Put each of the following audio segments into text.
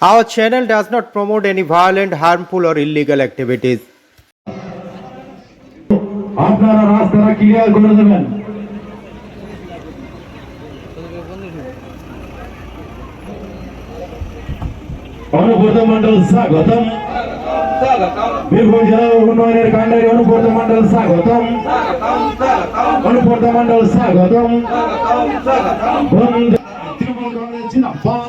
Our channel does not promote any violent, harmful, or illegal activities. আপনারা রাস্তাটা clear করে দেবেন অনুব্রত মন্ডল স্বাগতম বীরভূম জেলা উন্নয়নের কাণ্ডারি অনুব্রত মন্ডল স্বাগতম অনুব্রত মন্ডল স্বাগতম তৃণমূল কংগ্রেস জিন্দাবাদ।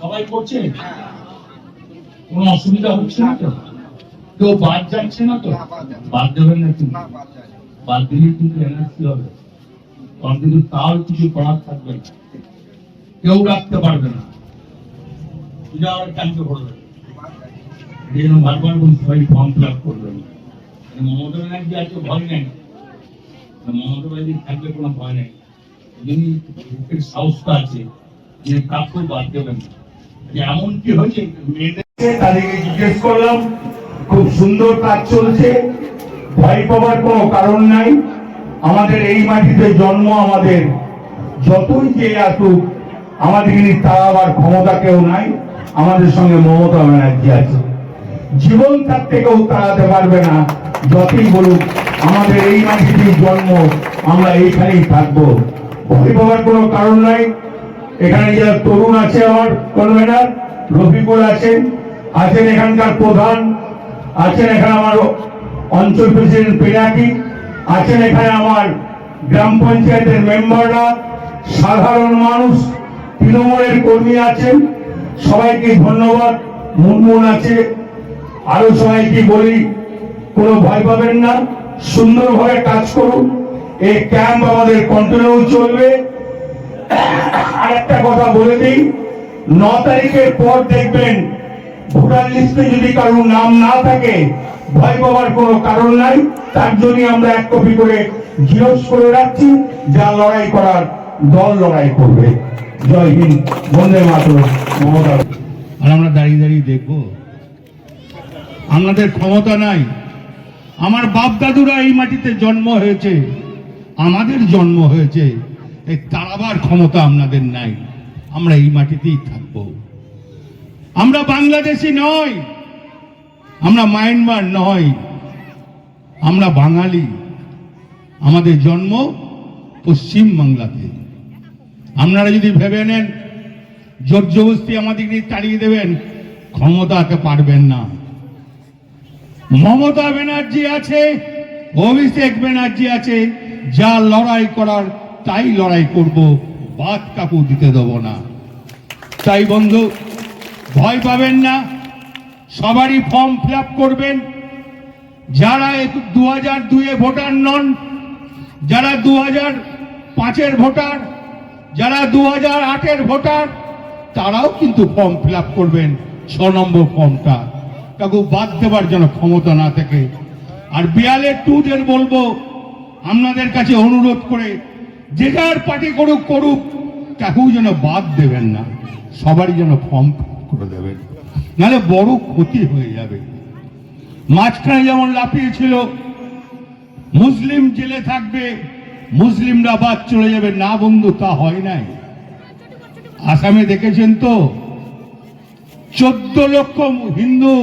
সবাই করছে? কোনো অসুবিধা হচ্ছে না তো? কেউ বাদ যাচ্ছে না তো? বাদ দেবেন না কিন্তু। বাদ দিলে কিন্তু হবে। কিন্তু তাও কিছু করার থাকবে না। কেউ রাখতে পারবে না। পূজা আবার করবে। বারবার সবাই ফর্ম ফিল আপ করবেন। মানে মমতা ব্যানার্জি আজকে ভয় নেই। মানে মমতা ব্যানার্জি থাকলে কোনো ভয় নেই। সাহসটা আছে কাউকে বাদ দেবেন যে এমন কি হয়েছে? তাদেরকে জিজ্ঞেস করলাম, খুব সুন্দর কাজ চলছে, ভয় কোনো কারণ নাই। আমাদের এই মাটিতে জন্ম, আমাদের যতই যে আসুক, আমাদের কিন্তু তাড়াবার ক্ষমতা কেউ নাই, আমাদের সঙ্গে মমতা ব্যানার্জি আছে। জীবন তার থেকেও তাড়াতে পারবে না, যতই বলুক, আমাদের এই মাটিতেই জন্ম, আমরা এইখানেই থাকব। ভয় পাওয়ার কোনো কারণ নাই। এখানে যারা তরুণ আছে আমার কনভেনার, রফিকুল আছেন আছেন এখানকার প্রধান, আছেন এখানে আমার অঞ্চল প্রেসিডেন্ট পিনাকি, আছেন এখানে আমার গ্রাম পঞ্চায়েতের মেম্বাররা, সাধারণ মানুষ, তৃণমূলের কর্মী আছেন, সবাইকে ধন্যবাদ, মুনমুন আছে। আরও সবাইকে বলি, কোনো ভয় পাবেন না, সুন্দরভাবে কাজ করুন। এই ক্যাম্প আমাদের কন্টিনিউ চলবে। আর একটা কথা বলে দিই, ন তারিখের পর দেখবেন ভোটার লিস্টে যদি কারোর নাম না থাকে, ভয় পাওয়ার কোনো কারণ নাই। তার জন্য আমরা এক কপি করে জিরক্স করে রাখছি, যা লড়াই করার দল লড়াই করবে। জয় হিন্দ, বন্দে মাতরম, মমতা। আর আমরা দাঁড়িয়ে দাঁড়িয়ে দেখব। আমাদের ক্ষমতা নাই। আমার বাপ দাদুরা এই মাটিতে জন্ম হয়েছে। আমাদের জন্ম হয়েছে, এই তাড়াবার ক্ষমতা আপনাদের নাই। আমরা এই মাটিতেই থাকব। আমরা বাংলাদেশি নয় আমরা মায়ানমার নয় আমরা বাঙালি। আমাদের জন্ম পশ্চিম বাংলাতে। আপনারা যদি ভেবে নেন, জোর জবস্তি আমাদেরকে তাড়িয়ে দেবেন ক্ষমতাতে পারবেন না। মমতা ব্যানার্জি আছে, অভিষেক ব্যানার্জি আছে যা লড়াই করার, তাই লড়াই করব বাদ কাকু দিতে দেব না। তাই বন্ধু, ভয় পাবেন না, সবারই ফর্ম ফিল করবেন। যারা দু হাজার দুয়ে ভোটার নন, যারা দু হাজার পাঁচের ভোটার, যারা দু হাজার আটের ভোটার, তারাও কিন্তু ফর্ম ফিল করবেন, ছ নম্বর ফর্মটা। কাকু, বাদ দেবার জন্য ক্ষমতা না থাকে। আর বিয়ালের টুদের বলব আপনাদের কাছে অনুরোধ করে যে যার পার্টি করুক করুক, কাকু যেন বাদ দেবেন না, সবারই যেন ফর্ম করে দেবেন, নাহলে বড় ক্ষতি হয়ে যাবে। মাঝখানে যেমন লাফিয়েছিল, মুসলিম জেলে থাকবে, মুসলিমরা বাদ চলে যাবে, না বন্ধু, তা হয় নাই। আসামে দেখেছেন তো, চোদ্দ লক্ষ হিন্দু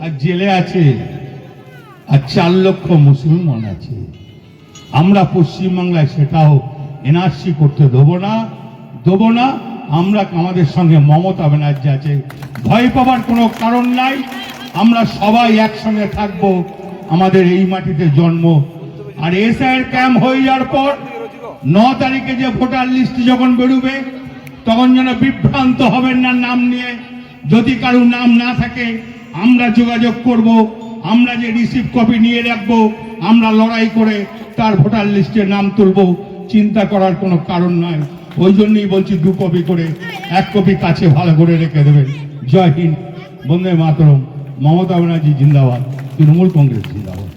আর জেলে আছে, আর চার লক্ষ মুসলমান আছে। আমরা পশ্চিমবাংলায় সেটাও এনআরসি করতে দেবো না দেবো না। আমরা আমাদের সঙ্গে মমতা ব্যানার্জি আছে। ভয় পাবার কোনো কারণ নাই। আমরা সবাই একসঙ্গে থাকব। আমাদের এই মাটিতে জন্ম। আর এসআইয়ের ক্যাম্প হয়ে যাওয়ার পর ন তারিখে যে ভোটার লিস্ট যখন বেরোবে, তখন যেন বিভ্রান্ত হবেন না নাম নিয়ে। যদি কারও নাম না থাকে, আমরা যোগাযোগ করব। আমরা যে রিসিভ কপি নিয়ে রাখব আমরা লড়াই করে তার ভোটার লিস্টে নাম তুলব। চিন্তা করার কোনো কারণ নয় ওই জন্যই বলছি দু কপি করে, এক কপি কাছে ভালো করে রেখে দেবেন। জয় হিন্দ। বন্দে মাতরম। মমতা ব্যানার্জি জিন্দাবাদ। তৃণমূল কংগ্রেস জিন্দাবাদ।